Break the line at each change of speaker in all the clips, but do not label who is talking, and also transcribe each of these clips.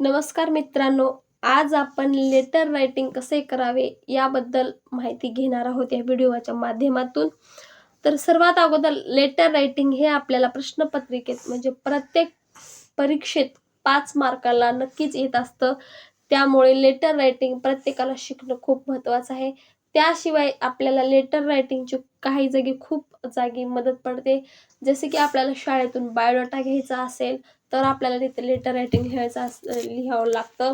नमस्कार मित्रांनो आज आपण लेटर रायटिंग कसे करावे याबद्दल माहिती घेणार आहोत या व्हिडिओच्या माध्यमातून. तर सर्वात अगोदर लेटर रायटिंग हे आपल्याला प्रश्नपत्रिकेत म्हणजे प्रत्येक परीक्षेत पाच मार्काला नक्कीच येत असतं. त्यामुळे लेटर रायटिंग प्रत्येकाला शिकणं खूप महत्त्वाचं आहे. त्याशिवाय आपल्याला लेटर रायटिंगची काही जागी खूप जागी मदत पडते. जसे की आपल्याला शाळेतून बायोडाटा घ्यायचा असेल तर आपल्याला तिथे लेटर रायटिंग लिहायचं अस लिहावं लागतं.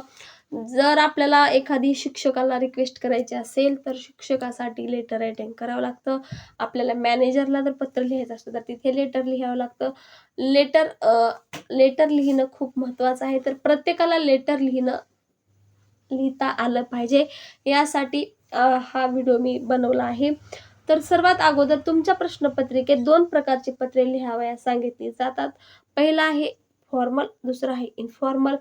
जर आपल्याला एखादी शिक्षकाला रिक्वेस्ट करायची असेल तर शिक्षकासाठी लेटर रायटिंग करावं लागतं. आपल्याला मॅनेजरला जर पत्र लिहायचं असतं तर तिथे लेटर लिहावं लागतं. लेटर लेटर लिहिणं खूप महत्त्वाचं आहे. तर प्रत्येकाला लेटर लिहिणं लिहिता आलं पाहिजे. यासाठी हा व्हिडिओ मी बनवला आहे. तर सर्वात अगोदर तुमच्या प्रश्नपत्रिकेत दोन प्रकारची पत्रे लिहावयास सांगितली जातात. पहिला आहे फॉर्मल दुसरं आहे इन्फॉर्मल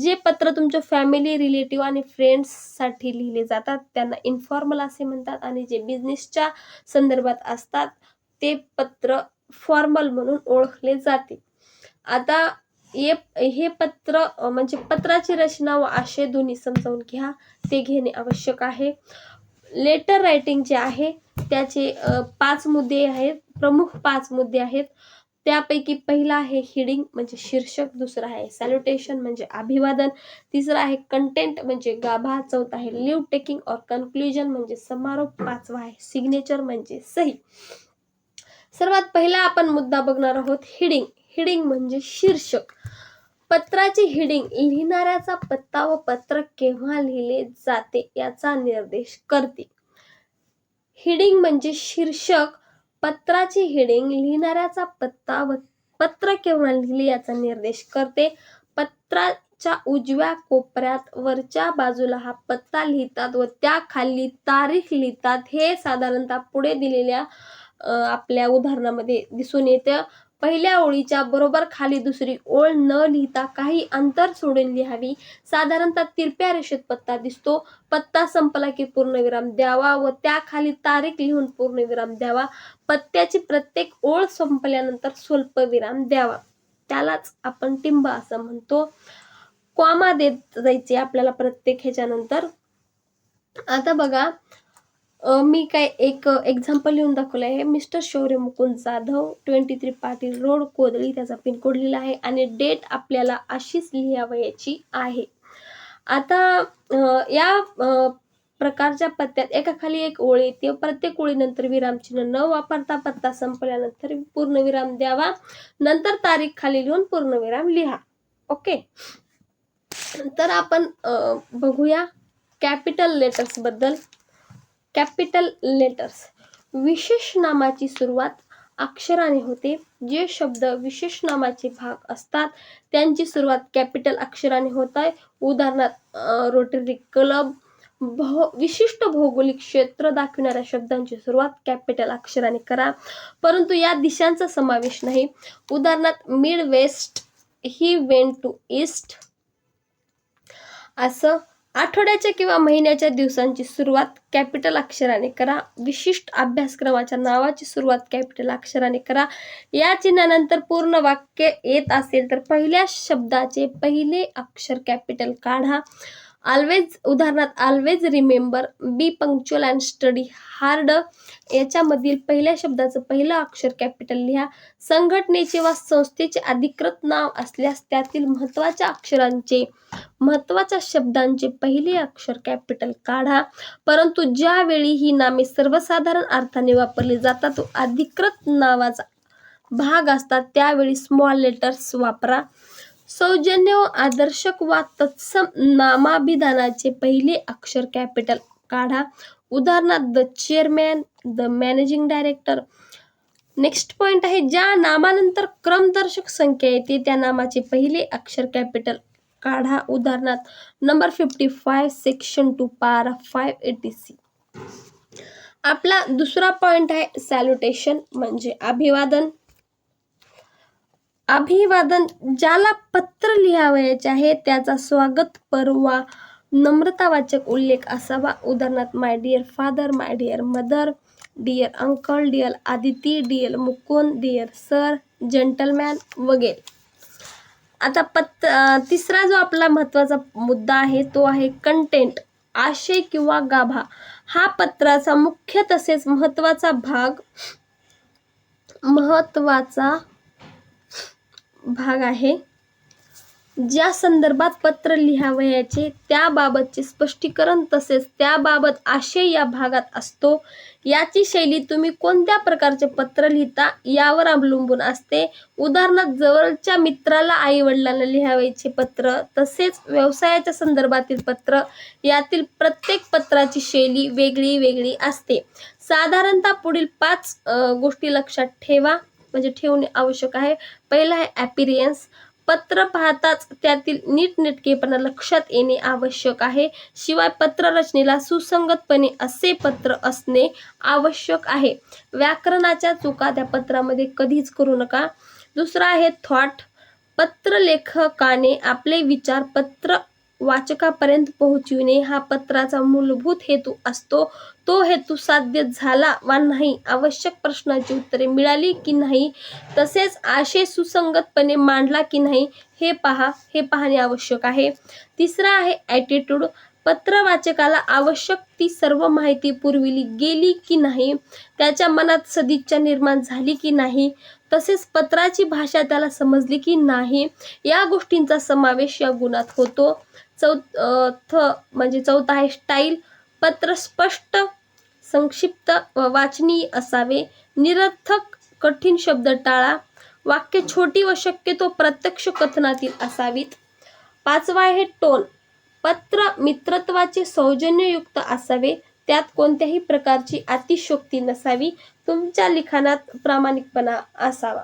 जे पत्र तुमच्या फॅमिली रिलेटिव्ह आणि फ्रेंड्ससाठी लिहिले जातात त्यांना इन्फॉर्मल असे म्हणतात आणि जे बिझनेसच्या संदर्भात असतात ते पत्र फॉर्मल म्हणून ओळखले जाते. आता हे हे पत्र म्हणजे पत्राची रचना व आशय दोन्ही समजावून घ्या ते घेणे आवश्यक आहे. लेटर रायटिंग जे आहे त्याचे पाच मुद्दे आहेत प्रमुख पाच मुद्दे आहेत. त्यापैकी पहिला आहे हिडिंग म्हणजे शीर्षक दुसरं आहे सॅल्युटेशन म्हणजे अभिवादन तिसरं आहे कंटेंट म्हणजे गाभा चौथा आहे लिव्ह टेकिंग और कन्क्लुजन म्हणजे समारोप पाचवा आहे सिग्नेचर म्हणजे सही. सर्वात पहिला आपण मुद्दा बघणार आहोत हिडिंग हिडिंग म्हणजे शीर्षक. पत्राची हिडिंग लिहिणाऱ्याचा पत्ता व पत्र केव्हा लिहिले जाते याचा निर्देश करते. हिडिंग म्हणजे शीर्षक पत्राची हेडिंग लिहिणाऱ्याचा पत्ता व पत्र केव्हा लिहिले याचा निर्देश करते. पत्राच्या उजव्या कोपऱ्यात वरच्या बाजूला हा पत्ता लिहितात व त्या खाली तारीख लिहितात. हे साधारणतः पुढे दिलेल्या आपल्या उदाहरणामध्ये दिसून येतं. पहिल्या ओळीच्या बरोबर खाली दुसरी ओळ न लिहिता काही अंतर सोडून लिहावी. साधारणतः तिरप्या रेषेत पत्ता दिसतो. पत्ता संपला की पूर्णविराम द्यावा व त्याखाली तारीख लिहून पूर्णविराम द्यावा. पत्त्याची प्रत्येक ओळ संपल्यानंतर स्वल्पविराम द्यावा. त्यालाच आपण टिंब असं म्हणतो. कॉमा देत जायचे आपल्याला प्रत्येक ह्याच्यानंतर. आता बघा अ, मी काय एक एक्झाम्पल लिहून दाखवलं आहे Mister Shaurya Mukund Jadhav twenty three Patil road Kodali त्याचा पिनकोड लिहिला आहे आणि डेट आपल्याला अशीच लिहावयाची आहे. आता अ, या अ, प्रकारच्या पत्त्यात एकाखाली एक ओळ येते. प्रत्येक ओळीनंतर विरामचिन्ह न वापरता पत्ता संपल्यानंतर पूर्णविराम द्यावा. नंतर तारीख खाली लिहून पूर्णविराम लिहा. ओके? तर आपण अ, बघूया कॅपिटल लेटर्सबद्दल. Capital letters. विशेष नामाची सुरुवात अक्षराने होते. जे शब्द विशेष नामाचे भाग असतात त्यांची सुरुवात कॅपिटल अक्षराने होत आहे उदाहरणार्थ रोटरी क्लब भौ विशिष्ट भौगोलिक क्षेत्र दाखविणाऱ्या शब्दांची सुरुवात कॅपिटल अक्षराने करा. परंतु या दिशांचा समावेश नाही. उदाहरणार्थ Midwest he went to east असं आठवड्याच्या किंवा महिन्याच्या दिवसांची सुरुवात कॅपिटल अक्षराने करा. विशिष्ट अभ्यासक्रमाच्या नावाची सुरुवात कॅपिटल अक्षराने करा. या चिन्हानंतर पूर्ण वाक्य येत असेल तर पहिल्या शब्दाचे पहिले अक्षर कॅपिटल काढा. ऑलवेज उदाहरणार्थ always remember be punctual and study hard याच्यामधील पहिल्या शब्दाचं पहिलं अक्षर कॅपिटल लिहा. संघटनेचे वा संस्थेचे अधिकृत नाव असल्यास त्यातील महत्त्वाच्या अक्षरांचे महत्त्वाच्या शब्दांचे पहिले अक्षर कॅपिटल काढा. परंतु ज्यावेळी ही नामे सर्वसाधारण अर्थाने वापरली जातात अधिकृत नावाचा भाग असतात त्यावेळी स्मॉल लेटर्स वापरा. सौजन्य व आदर्शक वा तत्सम नामाभिधानाचे पहिले अक्षर कॅपिटल काढा. उदाहरणार्थ the chairman the managing director next point आहे ज्या नामानंतर क्रमदर्शक संख्या येते त्या नामाचे पहिले अक्षर कॅपिटल काढा उदाहरणार्थ number fifty five section two para five eighty C आपला दुसरा पॉइंट आहे सॅल्युटेशन म्हणजे अभिवादन. अभिवादन ज्याला पत्र लिहावयाचे आहे त्याचा स्वागत परवा नम्रतावाचक उल्लेख असावा. उदाहरणार्थ my dear father my dear mother dear uncle dear Aditi dear Mukund dear sir gentleman वगैरे. आता पत तिसरा जो आपला महत्त्वाचा मुद्दा आहे तो आहे कंटेंट आशय किंवा गाभा. हा पत्राचा मुख्य तसेच महत्त्वाचा भाग महत्त्वाचा भाग आहे. ज्या संदर्भात पत्र लिहावयाचे त्याबाबतचे स्पष्टीकरण तसेच त्याबाबत आशय या भागात असतो. याची शैली तुम्ही कोणत्या प्रकारचे पत्र लिहिता यावर अवलंबून असते. उदाहरणार्थ जवळच्या मित्राला आई वडिलांना लिहावायचे पत्र तसेच व्यवसायाच्या संदर्भातील पत्र यातील प्रत्येक पत्राची शैली वेगळी वेगळी असते. साधारणतः पुढील पाच गोष्टी लक्षात ठेवा. म्हणजे ठेवणे आवश्यक आहे. पहिलं आहे ॲपिरियन्स पत्र पाहताच त्यातील नीटनेटकेपणा लक्षात येणे आवश्यक आहे. शिवाय पत्ररचनेला सुसंगतपणे असे पत्र असणे आवश्यक आहे. व्याकरणाच्या चुका त्या पत्रामध्ये कधीच करू नका. दुसरा आहे थॉट पत्र लेखकाने आपले विचार पत्र वाचकापर्यंत पोहोचविणे हा पत्राचा मूलभूत हेतू असतो. तो हेतू साध्य झाला वा नाही आवश्यक प्रश्नाची उत्तरे मिळाली की नाही तसेच आशय सुसंगतपणे मांडला की नाही हे पहा हे पाहणे आवश्यक आहे. तिसरा आहे ॲटिट्यूड पत्र वाचकाला आवश्यक ती सर्व माहिती पुरविली गेली की नाही त्याच्या मनात सदिच्छा निर्माण झाली की नाही तसेच पत्राची भाषा त्याला समजली की नाही या गोष्टींचा समावेश या गुणात होतो. चौ थ म्हणजे चौथा आहे स्टाईल पत्र स्पष्ट संक्षिप्त व वाचनीय असावे. निरर्थक कठीण शब्द टाळा. वाक्य छोटी व शक्यतो प्रत्यक्ष कथनातील असावीत. पाचवा आहे टोन. पत्र मित्रत्वाचे सौजन्ययुक्त असावे. त्यात कोणत्याही प्रकारची अतिशोक्ती नसावी. तुमच्या लिखाणात प्रामाणिकपणा असावा.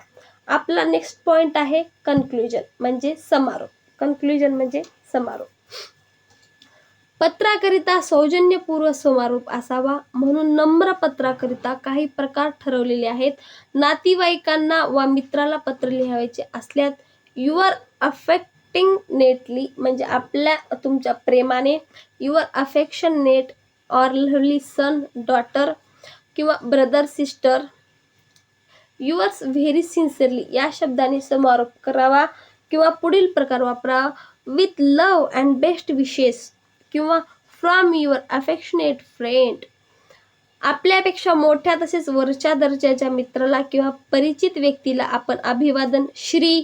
आपला नेक्स्ट पॉइंट आहे कन्क्लुजन म्हणजे समारोप. कन्क्लुजन म्हणजे समारोप. पत्राकरिता सौजन्यपूर्व समारोप असावा म्हणून नम्र पत्राकरिता काही प्रकार ठरवलेले आहेत. नातेवाईकांना वा मित्राला पत्र लिहायचे असल्यास युअर अफेक्टिंग नेटली म्हणजे आपल्या तुमच्या प्रेमाने. Your affectionate or lovely son daughter किंवा brother sister. Yours very sincerely या शब्दाने समारोप करावा किंवा पुढील प्रकार वापरावा. With love and best wishes. किंवा फ्रॉम युअर अफेक्शनेट फ्रेंड आपल्यापेक्षा मोठ्या तसेच वरच्या दर्जाच्या मित्राला किंवा परिचित व्यक्तीला आपण अभिवादन श्री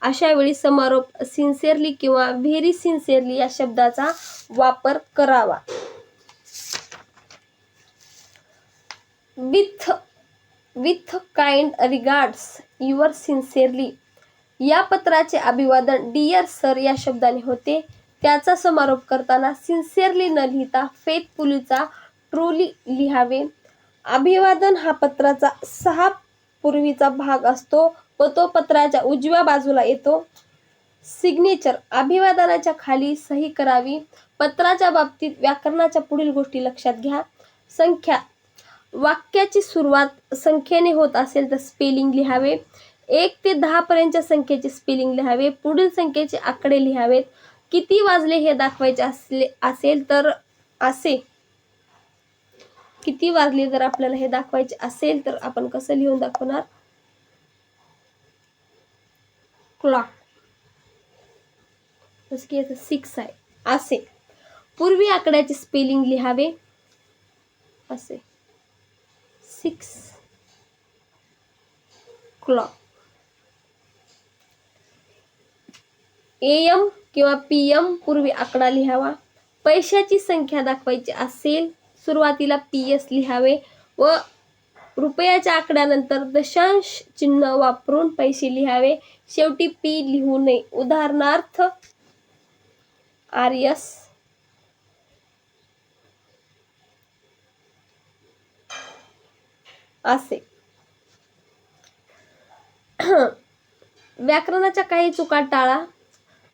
अशा वेळी समारोप सिन्सिअरली किंवा व्हेरी सिन्सिअरली या शब्दाचा वापर करावा. With with kind regards your sincerely या पत्राचे अभिवादन डियर सर या शब्दाने होते. त्याचा समारोप करताना सिन्सिअरली न लिहिता फेथफुलीचा ट्रूली लिहावे. अभिवादन हा पत्राचा सहा पूर्वीचा भाग असतो व तो पत्राच्या उजव्या बाजूला येतो. सिग्नेचर अभिवादनाच्या खाली सही करावी. पत्राच्या बाबतीत व्याकरणाच्या पुढील गोष्टी लक्षात घ्या. संख्या. वाक्याची सुरुवात संख्येने होत असेल तर स्पेलिंग लिहावे. एक ते दहापर्यंतच्या संख्येचे स्पेलिंग लिहावे. पुढील संख्येचे आकडे लिहावेत. किती वाजले हे दाखवायचे असले असेल तर असे. किती वाजले जर आपल्याला हे दाखवायचे असेल तर आपण कसं लिहून दाखवणार? क्लॉक जसं की याचं सिक्स आहे. असे. पूर्वी आकड्याचे स्पेलिंग लिहावे. असे. सिक्स क्लॉक एम किंवा पी एम पूर्वी आकडा लिहावा. पैशाची संख्या दाखवायची असेल सुरुवातीला पी एस लिहावे व रुपयाच्या आकड्यानंतर दशांश चिन्ह वापरून पैसे लिहावे. शेवटी पी लिहू नये. उदाहरणार्थ आर एस असे. व्याकरणाच्या काही चुका टाळा.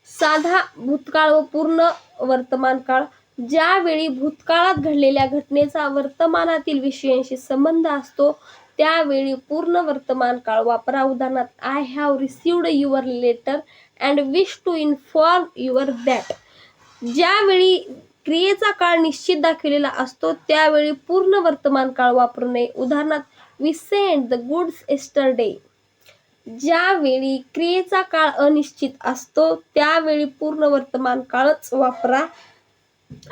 साधा भूतकाळ व पूर्ण वर्तमान काळ ज्यावेळी भूतकाळात घडलेल्या घटनेचा वर्तमानातील विषयांशी संबंध असतो त्यावेळी पूर्ण वर्तमान काळ वापरा. उदाहरणार्थ I have received your letter and wish to inform your that ज्यावेळी क्रियेचा काळ निश्चित दाखवलेला असतो त्यावेळी पूर्ण वर्तमान काळ वापरू नये. उदाहरणार्थ we send the goods yesterday ज्यावेळी क्रियेचा काळ अनिश्चित असतो त्यावेळी पूर्ण वर्तमान काळच वापरा.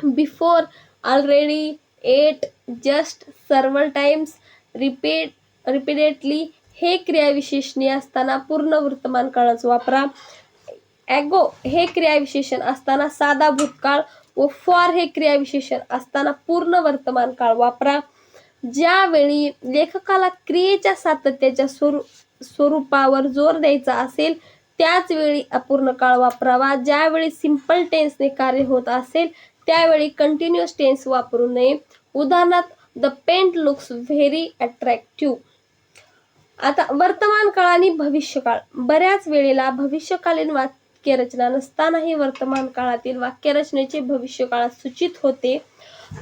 Before already yet just several times repeat repeatedly हे क्रियाविशेषणी असताना पूर्ण वर्तमान काळच वापरा. ॲगो हे क्रियाविशेषण असताना साधा भूतकाळ व फॉर हे क्रियाविशेषण असताना पूर्ण वर्तमान काळ वापरा. ज्यावेळी लेखकाला क्रियेच्या सातत्याच्या स्वरू स्वरूपावर जोर द्यायचा असेल त्याच वेळी अपूर्ण काळ वापरावा. ज्यावेळी सिंपल टेन्सने कार्य होत असेल त्यावेळी कंटिन्युअस टेन्स वापरू नये. उदाहरणार्थ the paint looks very attractive आता वर्तमान काळ आणि भविष्यकाळ बऱ्याच वेळेला भविष्यकालीन वाक्यरचना नसतानाही वर्तमान काळातील वाक्यरचनेचे भविष्यकाळात सूचित होते.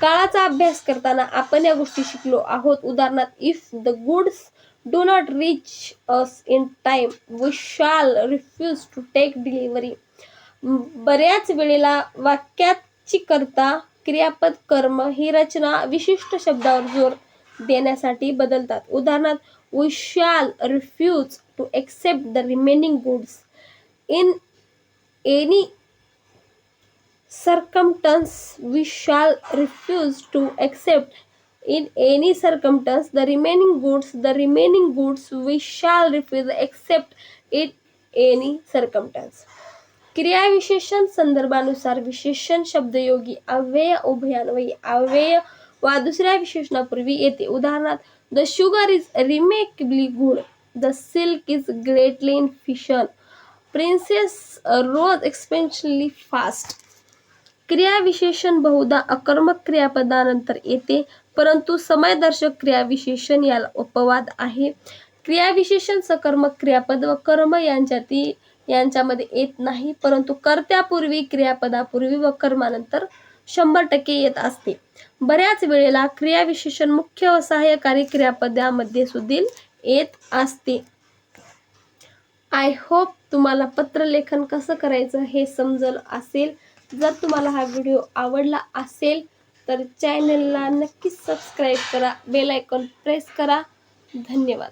काळाचा अभ्यास करताना आपण या गोष्टी शिकलो आहोत. उदाहरणार्थ if the goods do not reach us in time we shall refuse to take delivery बऱ्याच वेळेला वाक्याची करता क्रियापद कर्म ही रचना विशिष्ट शब्दावर जोर देण्यासाठी बदलतात. उदाहरणार्थ we shall refuse to accept the remaining goods in any circumstance we shall refuse to accept in any circumstance the remaining goods the remaining goods we shall refuse to accept in any circumstance क्रियाविशेषण संदर्भानुसार विशेषण शब्दयोगी अव्यय उभयान्वयी अव्यय वा दुसऱ्या विशेषणापूर्वी येते उदाहरणार्थ the sugar is remarkably good the silk is greatly in fashion prices rose exceptionally fast क्रियाविशेषण बहुधा अकर्मक क्रियापदानंतर येते परंतु समयदर्शक क्रियाविशेषण याला अपवाद आहे. क्रियाविशेषण सकर्मक क्रियापद व कर्म यांच्यातील यांच्यामध्ये येत नाही परंतु कर्त्यापूर्वी क्रियापदापूर्वी व कर्मानंतर शंभर टक्के येत असते. बऱ्याच वेळेला क्रियाविशेषण मुख्य व सहाय्यकारी क्रियापदामध्ये सुद्धा येत असते. आय होप तुम्हाला पत्रलेखन कसं करायचं हे समजलं असेल. जर तुम्हाला हा व्हिडिओ आवडला असेल तर चॅनलला नक्कीच सबस्क्राईब करा बेल आयकॉन प्रेस करा. धन्यवाद.